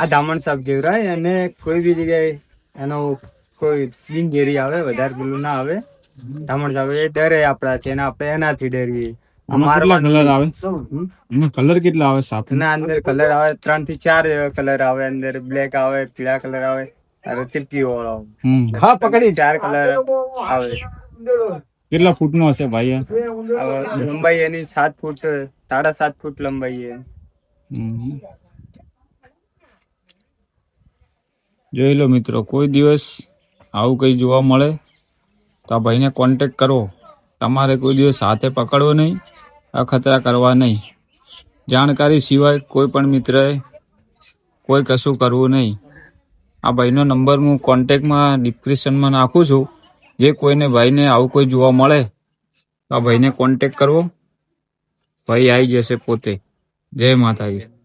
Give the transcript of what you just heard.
આ ધામણ સાપ કેવરાય અને કોઈ બી જગ્યાએ એનો કોઈ બિન ઘેરી આવે વધારે પેલું ના આવે. ધામણ સાપ એ ડરે આપણાથી અને આપણે એનાથી ડરીએ. કલર કેટલા આવે? સાપ ના અંદર કલર આવે ત્રણથી ચાર જેવા કલર આવે અંદર બ્લેક આવે પીળા કલર આવે અરે ટીપકી વાળો હા પકડી ચાર કલર આવે. કેટલા ફૂટ નો હશે ભાઈ લંબાઈ એની સાત ફૂટ સાડા સાત ફૂટ લંબાઈ છે હમ. જોઈ લો મિત્રો, કોઈ દિવસ આવું કંઈ જોવા મળે તો આ ભાઈને કોન્ટેક કરો. તમારે કોઈ દિવસ હાથે પકડવો નહીં અખતરા કરવા નહીં. જાણકારી સિવાય કોઈ પણ મિત્રએ કોઈ કશું કરવું નહીં. આ ભાઈનો નંબર હું કોન્ટેકમાં ડિસ્ક્રિપ્શનમાં નાખું છું. જે કોઈને ભાઈને આવું કોઈ જોવા મળે તો આ ભાઈને કોન્ટેક કરવો. ભાઈ આવી જશે પોતે. જય માતાજી.